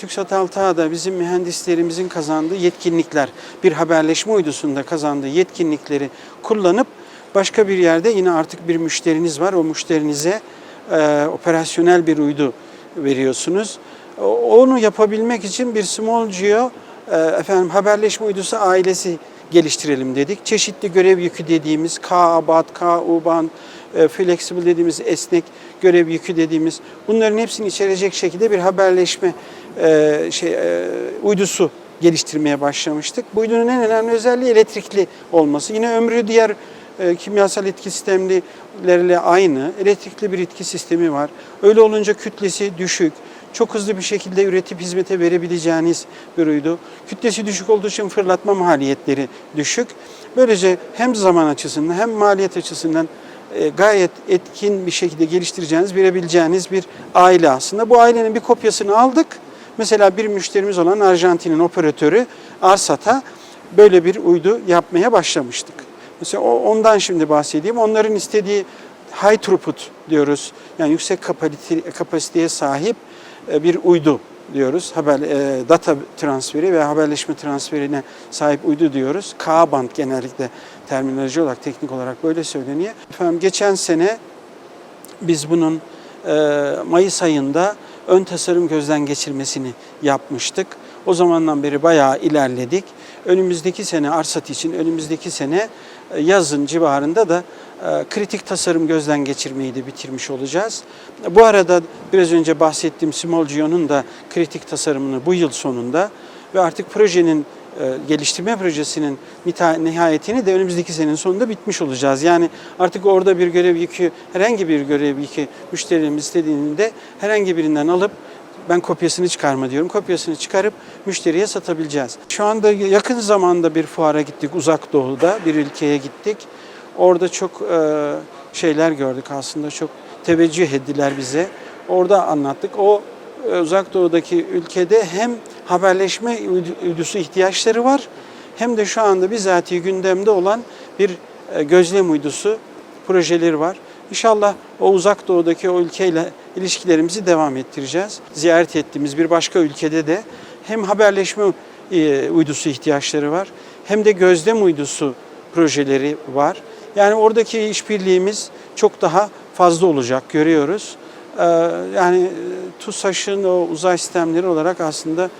TÜKSAT Altağ'da bizim mühendislerimizin kazandığı yetkinlikler, bir haberleşme uydusunda kazandığı yetkinlikleri kullanıp başka bir yerde yine artık bir müşteriniz var. O müşterinize e, operasyonel bir uydu veriyorsunuz. Onu yapabilmek için bir Small Geo e, efendim haberleşme uydusu ailesi geliştirelim dedik. Çeşitli görev yükü dediğimiz K-ABAD, K-UBAN, e, flexible dediğimiz esnek görev yükü dediğimiz bunların hepsini içerecek şekilde bir haberleşme e, şey e, uydusu geliştirmeye başlamıştık. Bu uydunun en önemli özelliği elektrikli olması. Yine ömrü diğer kimyasal etki sistemleriyle aynı. Elektrikli bir etki sistemi var. Öyle olunca kütlesi düşük. Çok hızlı bir şekilde üretip hizmete verebileceğiniz bir uydu. Kütlesi düşük olduğu için fırlatma maliyetleri düşük. Böylece hem zaman açısından hem maliyet açısından e, gayet etkin bir şekilde geliştireceğiniz, verebileceğiniz bir aile aslında. Bu ailenin bir kopyasını aldık. Mesela bir müşterimiz olan Arjantin'in operatörü Arsat'a böyle bir uydu yapmaya başlamıştık. Mesela ondan şimdi bahsedeyim. Onların istediği high throughput diyoruz. Yani yüksek kapasite- kapasiteye sahip e, bir uydu diyoruz. Haber e, data transferi ve haberleşme transferine sahip uydu diyoruz. K-band genellikle terminoloji olarak, teknik olarak böyle söyleniyor. Efendim geçen sene biz bunun e, Mayıs ayında ön tasarım gözden geçirmesini yapmıştık. O zamandan beri bayağı ilerledik. Önümüzdeki sene Arsat için önümüzdeki sene e, yazın civarında da e, kritik tasarım gözden geçirmeyi de bitirmiş olacağız. Bu arada biraz önce bahsettiğim Small Geo'nun da kritik tasarımını bu yıl sonunda ve artık projenin e, geliştirme projesinin nihayetini de önümüzdeki senenin sonunda bitmiş olacağız. Yani artık orada bir görev yükü, herhangi bir görev yükü müşterimiz istediğinde herhangi birinden alıp ben kopyasını çıkarma diyorum. Kopyasını çıkarıp müşteriye satabileceğiz. Şu anda yakın zamanda bir fuara gittik uzak doğuda bir ülkeye gittik. Orada çok e, şeyler gördük aslında çok teveccüh ettiler bize. Orada anlattık. O e, uzak doğudaki ülkede hem haberleşme uydu- uydusu ihtiyaçları var hem de şu anda bizatihi gündemde olan bir e, gözlem uydusu projeleri var. İnşallah o uzak doğudaki o ülkeyle ilişkilerimizi devam ettireceğiz. Ziyaret ettiğimiz bir başka ülkede de hem haberleşme e, uydusu ihtiyaçları var hem de gözlem uydusu projeleri var. Yani oradaki işbirliğimiz çok daha fazla olacak görüyoruz. Ee, Yani e, TUSAŞ'ın o uzay sistemleri olarak aslında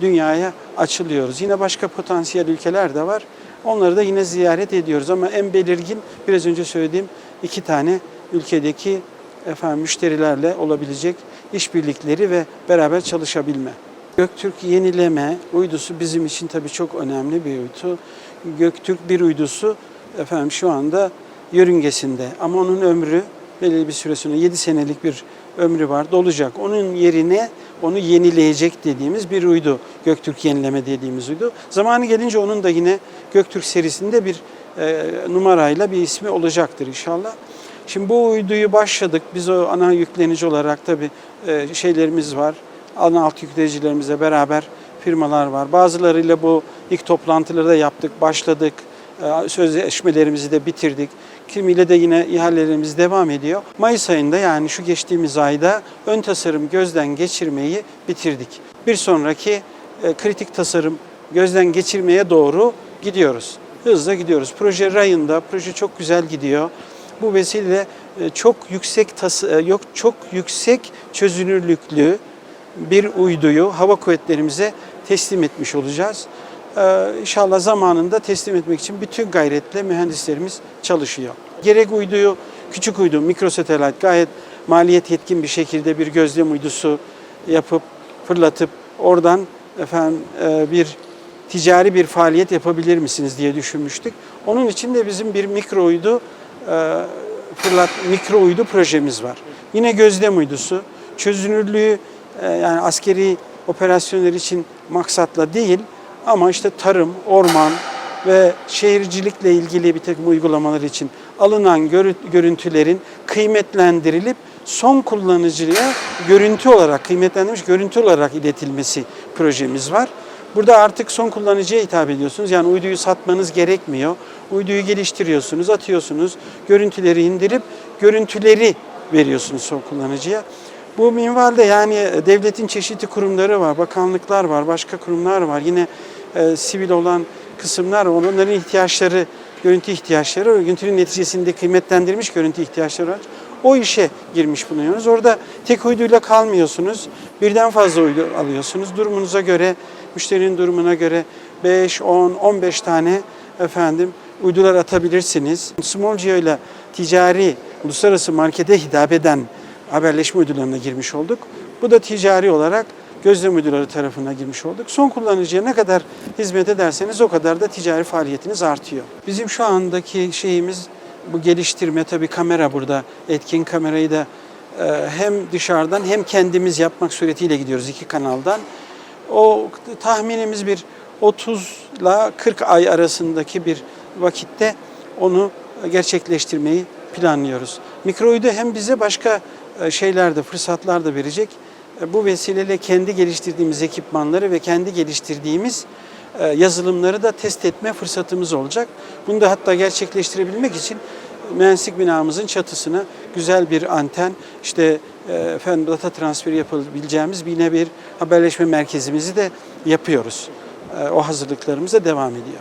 dünyaya açılıyoruz. Yine başka potansiyel ülkeler de var. Onları da yine ziyaret ediyoruz ama en belirgin biraz önce söylediğim iki tane ülkedeki efendim müşterilerle olabilecek işbirlikleri ve beraber çalışabilme. Göktürk yenileme uydusu bizim için tabii çok önemli bir uydu. Göktürk bir uydusu efendim şu anda yörüngesinde ama onun ömrü belirli bir süre sonra 7 senelik bir ömrü var dolacak. Onun yerine onu yenileyecek dediğimiz bir uydu. Göktürk yenileme dediğimiz uydu. Zamanı gelince onun da yine Göktürk serisinde bir e, numarayla bir ismi olacaktır inşallah. Şimdi bu uyduyu başladık. Biz o ana yüklenici olarak tabii e, şeylerimiz var. Ana alt yüklenicilerimizle beraber firmalar var. Bazılarıyla bu ilk toplantıları da yaptık, başladık. E, Sözleşmelerimizi de bitirdik. Kimiyle de yine ihalelerimiz devam ediyor. Mayıs ayında yani şu geçtiğimiz ayda ön tasarım gözden geçirmeyi bitirdik. Bir sonraki e, kritik tasarım gözden geçirmeye doğru gidiyoruz. Hızla gidiyoruz. Proje rayında, proje çok güzel gidiyor. Bu vesileyle çok yüksek e, yok çok yüksek çözünürlüklü bir uyduyu hava kuvvetlerimize teslim etmiş olacağız. Ee, inşallah zamanında teslim etmek için bütün gayretle mühendislerimiz çalışıyor. Gerek uyduyu, küçük uydu, mikrosatelit gayet maliyet yetkin bir şekilde bir gözlem uydusu yapıp fırlatıp oradan efendim e, bir ticari bir faaliyet yapabilir misiniz diye düşünmüştük. Onun için de bizim bir mikro uydu fırlat mikro uydu projemiz var. Yine gözlem uydusu. Çözünürlüğü e, yani askeri operasyonlar için maksatla değil ama işte tarım, orman ve şehircilikle ilgili bir takım uygulamalar için alınan görü- görüntülerin kıymetlendirilip son kullanıcıya görüntü olarak, kıymetlendirilmiş görüntü olarak iletilmesi projemiz var. Burada artık son kullanıcıya hitap ediyorsunuz. Yani uyduyu satmanız gerekmiyor. Uyduyu geliştiriyorsunuz, atıyorsunuz. Görüntüleri indirip görüntüleri veriyorsunuz son kullanıcıya. Bu minvalde yani e, devletin çeşitli kurumları var, bakanlıklar var, başka kurumlar var. Yine e, sivil olan kısımlar var. Onların ihtiyaçları, görüntü ihtiyaçları, görüntünün neticesinde kıymetlendirilmiş görüntü ihtiyaçları var. O işe girmiş bulunuyoruz. Orada tek uyduyla kalmıyorsunuz. Birden fazla uydu alıyorsunuz. Durumunuza göre, müşterinin durumuna göre 5, 10, 15 tane efendim uydular atabilirsiniz. Smolgeo ile ticari, uluslararası markete hitap eden haberleşme uydularına girmiş olduk. Bu da ticari olarak gözlem uyduları tarafına girmiş olduk. Son kullanıcıya ne kadar hizmet ederseniz o kadar da ticari faaliyetiniz artıyor. Bizim şu andaki şeyimiz bu geliştirme tabii kamera burada. Etkin kamerayı da hem dışarıdan hem kendimiz yapmak suretiyle gidiyoruz iki kanaldan. O tahminimiz bir 30 ile 40 ay arasındaki bir vakitte onu gerçekleştirmeyi planlıyoruz. Mikrouydu hem bize başka e, şeyler de fırsatlar da verecek. E, Bu vesileyle kendi geliştirdiğimiz ekipmanları ve kendi geliştirdiğimiz e, yazılımları da test etme fırsatımız olacak. Bunu da hatta gerçekleştirebilmek için mühendislik binamızın çatısına güzel bir anten, işte e, efendim data transferi yapabileceğimiz yine bir haberleşme merkezimizi de yapıyoruz. E, O hazırlıklarımız da devam ediyor.